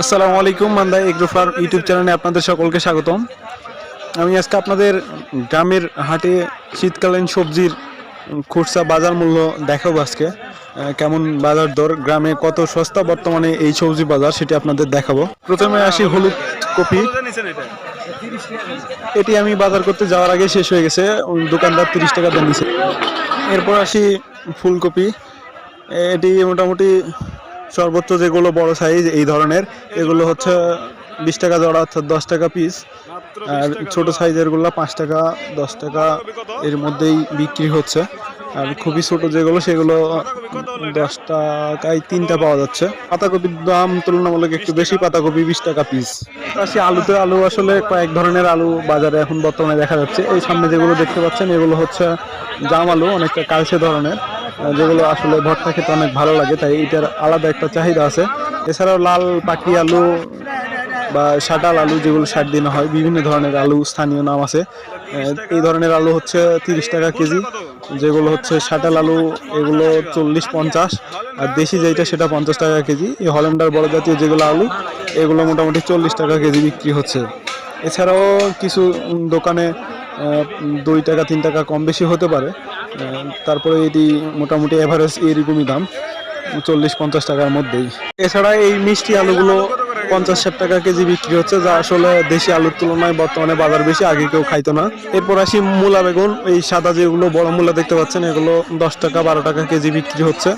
আসসালামু আলাইকুম, মান্দা এগ্রোফার ইউটিউব চ্যানেলে আপনাদের সকলকে স্বাগতম। আমি আজকে আপনাদের গ্রামের হাটে শীতকালীন সবজির খুচরা বাজার মূল্য দেখাবো আজকে। কেমন বাজার দর, গ্রামে কত সস্তা, বর্তমানে এই সবজি বাজার সেটি আপনাদের দেখাবো। প্রথমে আসি হলুদ কপি। এটি আমি বাজার করতে যাওয়ার আগে শেষ হয়ে গেছে দোকানদার তিরিশ টাকা দিয়ে নিছে। এরপর আসি ফুলকপি। এটি মোটামুটি সর্বোচ্চ যেগুলো বড় সাইজ এই ধরনের এগুলো হচ্ছে বিশ টাকা জোড়া অর্থাৎ দশ টাকা পিস আর ছোট সাইজেরগুলো পাঁচ টাকা দশ টাকা এর মধ্যেই বিক্রি হচ্ছে। আর খুবই ছোট যেগুলো সেগুলো দশ টাকায় তিনটা পাওয়া যাচ্ছে। পাতাকপির দাম তুলনামূলক একটু বেশি পাতাকপি বিশ টাকা পিস আসি আলুতে আলু আসলে কয়েক ধরনের আলু বাজারে এখন বর্তমানে দেখা যাচ্ছে। এই সামনে যেগুলো দেখতে পাচ্ছেন এগুলো হচ্ছে জাম আলু অনেকটা কালচে ধরনের। যেগুলো আসলে ভর্তা খেতে অনেক ভালো লাগে, তাই এটার আলাদা একটা চাহিদা আছে। এছাড়াও লাল পাকি আলু বা শাটাল আলু যেগুলো ষাট দিনে হয়, বিভিন্ন ধরনের আলু স্থানীয় নাম আছে। এই ধরনের আলু হচ্ছে তিরিশ টাকা কেজি, যেগুলো হচ্ছে শাটাল আলু, এগুলো চল্লিশ পঞ্চাশ, আর দেশি যেটা সেটা পঞ্চাশ টাকা কেজি। এই হল্যান্ডার বড় জাতীয় যেগুলো আলু, এগুলো মোটামুটি চল্লিশ টাকা কেজি বিক্রি হচ্ছে। এছাড়াও কিছু দোকানে দুই টাকা, তিন টাকা কম বেশি হতে পারে তারপরে এটি মোটামুটি এভারেজ এরকমই দাম চল্লিশ পঞ্চাশ টাকার মধ্যেই। এছাড়া এই মিষ্টি আলুগুলো পঞ্চাশ ষাট টাকা কেজি বিক্রি হচ্ছে যা আসলে দেশি আলুর তুলনায় বর্তমানে বাজার বেশি আগে কেউ খাইতো না। এরপর আসি মূলা বেগুন এই সাদা যেগুলো বড় মূলা দেখতে পাচ্ছেন এগুলো দশ টাকা বারো টাকা কেজি বিক্রি হচ্ছে।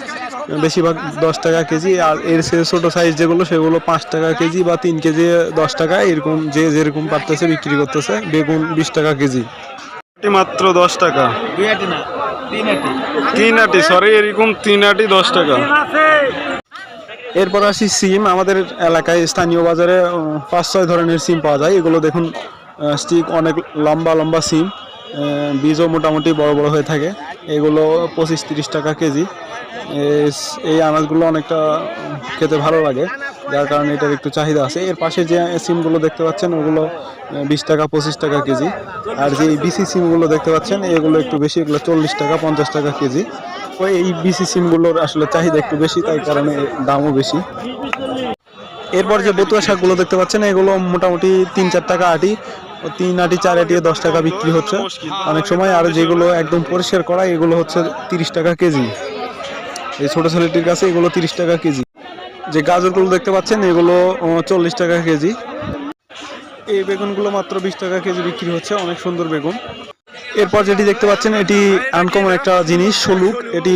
বেশিরভাগ দশ টাকা কেজি আর এর সে ছোট সাইজ যেগুলো সেগুলো পাঁচ টাকা কেজি বা তিন কেজি দশ টাকা এরকম যে যেরকম পারতেছে বিক্রি করতেছে বেগুন বিশ টাকা কেজি। মাত্র দশ টাকা। দুই না তিন আটি সরি এরকম তিন আটি দশ টাকা। এরপর আসি সিম, আমাদের এলাকায় স্থানীয় বাজারে পাঁচ ছয় ধরনের সিম পাওয়া যায়। এগুলো দেখুন স্টিক অনেক লম্বা লম্বা সিম বীজও মোটামুটি বড় বড় হয়ে থাকে। এগুলো পঁচিশ, তিরিশ টাকা কেজি। এই আনাজগুলো অনেকটা খেতে ভালো লাগে। যার কারণে এটার একটু চাহিদা আছে। এর পাশে যে সিমগুলো দেখতে পাচ্ছেন, ওগুলো বিশ টাকা, পঁচিশ টাকা কেজি। আর যে বিসি সিমগুলো দেখতে পাচ্ছেন, এগুলো একটু বেশি, এগুলো চল্লিশ টাকা, পঞ্চাশ টাকা কেজি। ওই এই বিসি সিমগুলোর আসলে চাহিদা একটু বেশি, তাই কারণে দামও বেশি। এরপর যে বতুয়া শাকগুলো দেখতে পাচ্ছেন, এগুলো মোটামুটি তিন, চার টাকা আটি। তিন আটি, চার আটি, দশ টাকা বিক্রি হচ্ছে। অনেক সময় আর যেগুলো একদম পরিষ্কার করা, এগুলো হচ্ছে তিরিশ টাকা কেজি। এই ছোটো ছেলেটির কাছে এগুলো তিরিশ টাকা কেজি। যে গাজরগুলো দেখতে পাচ্ছেন, এগুলো চল্লিশ টাকা কেজি। এই বেগুনগুলো মাত্র বিশ টাকা কেজি বিক্রি হচ্ছে, অনেক সুন্দর বেগুন। এরপর যেটি দেখতে পাচ্ছেন, এটি আনকমন একটা জিনিস, সলুক। এটি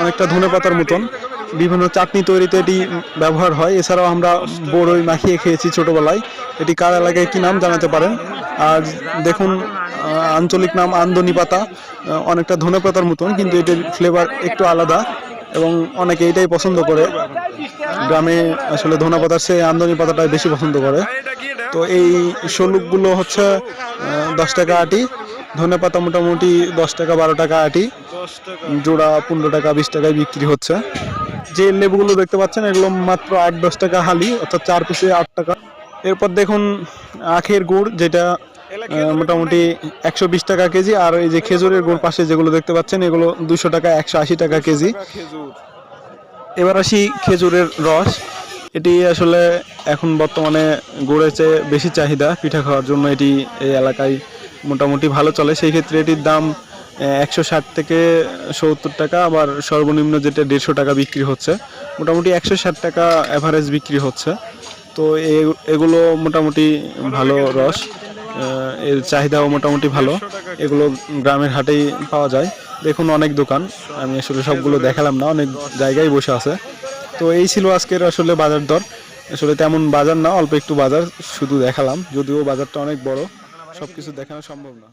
অনেকটা ধনে পাতার মতন। বিভিন্ন চাটনি তৈরিতে এটি ব্যবহার হয়। এছাড়াও আমরা বড়ই মাখিয়ে খেয়েছি ছোটবেলায়। এটি কার এলাকায় কি নাম জানাতে পারেন? আর দেখুন আঞ্চলিক নাম আন্দনি পাতা অনেকটা ধনে পাতার মতন, কিন্তু এটির ফ্লেভার একটু আলাদা। এবং অনেকে এটাই পছন্দ করে। গ্রামে আসলে ধনে পাতার চেয়ে আমদনি পাতাটাই বেশি পছন্দ করে। তো এই শলুকগুলো হচ্ছে দশ টাকা আটি ধনে পাতা মোটামুটি দশ টাকা, বারো টাকা আটি, জোড়া পনেরো টাকা, বিশ টাকায় বিক্রি হচ্ছে। যে লেবুগুলো দেখতে পাচ্ছেন, এগুলো মাত্র আট, দশ টাকা হালি, অর্থাৎ চার পিসে আট টাকা। এরপর দেখুন আখের গুড়, যেটা মোটামুটি একশো বিশ টাকা কেজি আর এই যে খেজুরের গুড় পাশে যেগুলো দেখতে পাচ্ছেন এগুলো দুশো টাকা একশো আশি টাকা কেজি। এবার আসি খেজুরের রস। এটি আসলে এখন বর্তমানে গুড়ের চেয়ে বেশি চাহিদা পিঠা খাওয়ার জন্য এটি এই এলাকায় মোটামুটি ভালো চলে। সেই ক্ষেত্রে এটির দাম একশো ষাট থেকে সত্তর টাকা আবার সর্বনিম্ন যেটা দেড়শো টাকা বিক্রি হচ্ছে মোটামুটি একশো ষাট টাকা অ্যাভারেজ বিক্রি হচ্ছে। তো এগুলো মোটামুটি ভালো রস। এর চাহিদাও মোটামুটি ভালো। এগুলো গ্রামের হাটেই পাওয়া যায়। দেখুন অনেক দোকান। আমি আসলে সবগুলো দেখালাম না, অনেক জায়গায় বসে আছে। তো এই ছিল আজকের আসলে বাজার দর। আসলে তেমন বাজার না, অল্প একটু বাজার শুধু দেখালাম, যদিও বাজারটা অনেক বড়। সব কিছু দেখানো সম্ভব না।